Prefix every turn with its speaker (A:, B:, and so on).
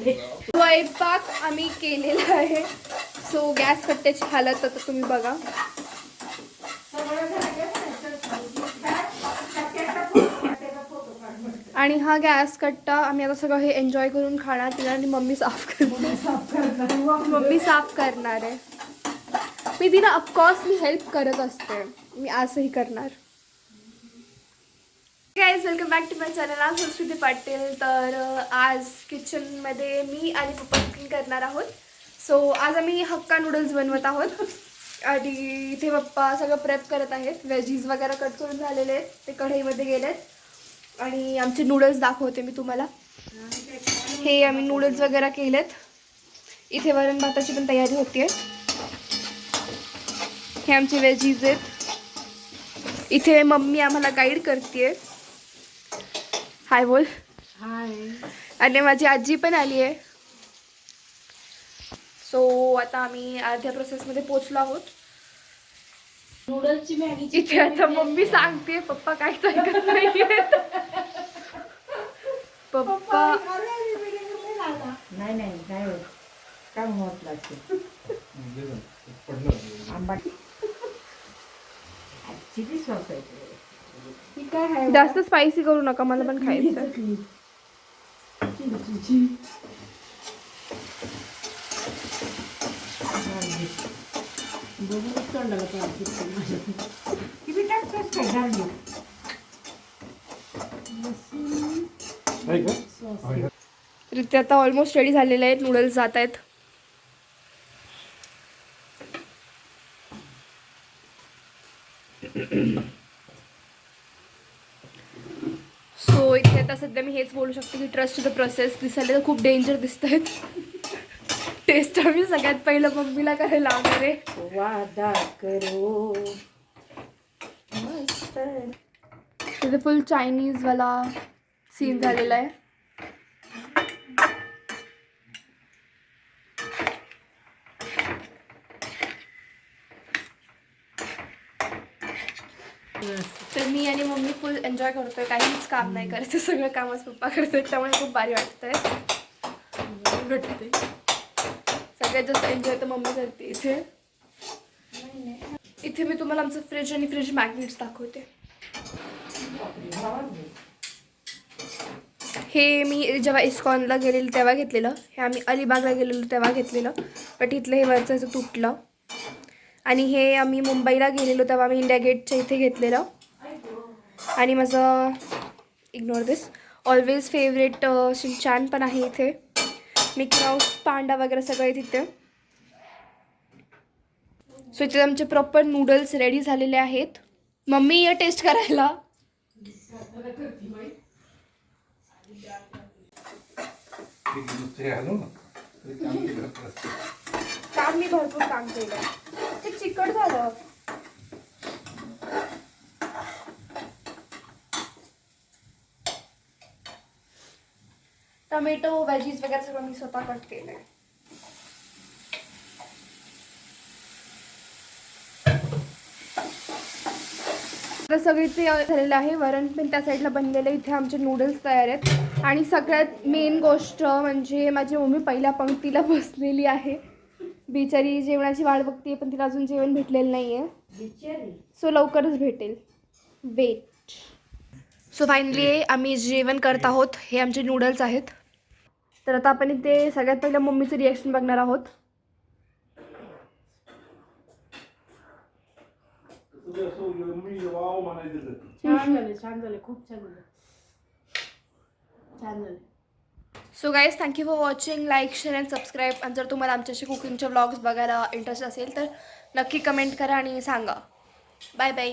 A: मध्ये.
B: स्वयंपाक आम्ही केलेला आहे. सो गॅस कट्ट्याची हालत आता तुम्ही बघा. आणि हा गॅस कट्टा आम्ही आता सगळं हे एन्जॉय करून खाणार. पिणार आणि मम्मी साफ करणार. मम्मी साफ करणार आहे. मी तिला ऑफकोर्स मी हेल्प करत असते. मी असंही करणार. Guys welcome back to my channel आज संस्कृती पाटील तर आज किचनमध्ये मी आणि पप्पा कुकिंग करणार आहोत. सो आज आम्ही हक्का नूडल्स बनवत आहोत. आणि इथे पप्पा सगळं प्रेप करत आहेत. व्हेजीज वगैरे कट करून झालेले आहेत. ते कढईमध्ये गेलेत. आणि आमचे नूडल्स दाखवते मी तुम्हाला. हे आम्ही नूडल्स वगैरे केलेत. इथे वरण भाताची पण तयारी होतीये. हे आमचे व्हेजीज आहेत. इथे मम्मी आम्हाला गाईड करते हाय बोल.
A: हाय.
B: आणि माझी आजी पण आली आहे. सो आता आम्ही अर्ध्या प्रोसेसमध्ये पोचलो आहोत.
A: नूडल्सची मॅगी
B: इथे आता मम्मी सांगते पप्पा काहीच ऐकत नाहीये पप्पा
A: नाही नाही काय होत. काय होत लागते? आंबा चिली सॉस आहे काय आहे.
B: जास्त स्पायसी करू नका मला पण खायचं
A: बघूनच
B: आता ऑलमोस्ट रेडी झालेले आहेत नूडल्स जात आहेत. सो इथे आता सध्या मी हेच बोलू शकते की ट्रस्ट द प्रोसेस दिसायला तर खूप डेंजर दिसत आहेत टेस्ट आम्ही सगळ्यात पहिलं मम्मीला करायला लावणार आहे.
A: वादा करो.
B: तिथे फुल चायनीजवाला सीन झालेला आहे. तर मी आणि मम्मी फुल एन्जॉय करतोय. काहीच काम नाही करायचं. सगळं कामच पप्पा करतोय. त्यामुळे खूप भारी वाटतंय. भेटते सगळ्यात जास्त एन्जॉय तर मम्मी करते इथे. इथे मी तुम्हाला आमचं फ्रीज आणि फ्रीज मॅग्नेट्स दाखवते. हे मी जेव्हा इस्कॉनला गेलेलं तेव्हा घेतलेलं. हे आम्ही अलिबागला गेलेलो तेव्हा घेतलेलं. बट इथलं हे वरचं असं तुटलं. आणि हे आम्ही मुंबईला गेलेलो तेव्हा आम्ही इंडिया गेटच्या इथे घेतलेलं. आणि माझं ignore this always favourite Shinchan पण आहे इथे. मिकी माऊस पांडा वगैरे सगळं तिथे. सो इथे आमचे प्रॉपर नूडल्स रेडी झालेले आहेत. मम्मी या टेस्ट करायला. काम मी भरपूर काम केलं. चिकट झालं. टोमॅटो व्हेजीज वगैरे सगळं मी स्वतः कट केलंय. आता सगळी ते झालेलं आहे. वरण पण त्या साईडला बनलेलं इथे आमचे नूडल्स तयार आहेत. आणि सगळ्यात मेन गोष्ट म्हणजे माझी मम्मी पहिल्या पंक्तीला बसलेली आहे. बिचारी जेवणाची वाट बघते पण तिला अजून जेवण भेटलेलं नाही आहे
A: बिचारी?
B: सो लवकरच भेटेल. वेट सो फायनली आम्ही जेवण करत आहोत. हे आमचे नूडल्स आहेत. तर आता आपण इथे सगळ्यात पहिलं मम्मीचं रिॲक्शन बघणार आहोत.
A: छान झाले छान झाले खूप छान झाले. छान झाले.
B: So guys thank you for watching like share and subscribe आणि जर तुम्हाला आमच्याशी कुकिंगचे व्लॉग्स बघायला इंटरेस्ट असेल तर नक्की कमेंट करा आणि सांगा. Bye bye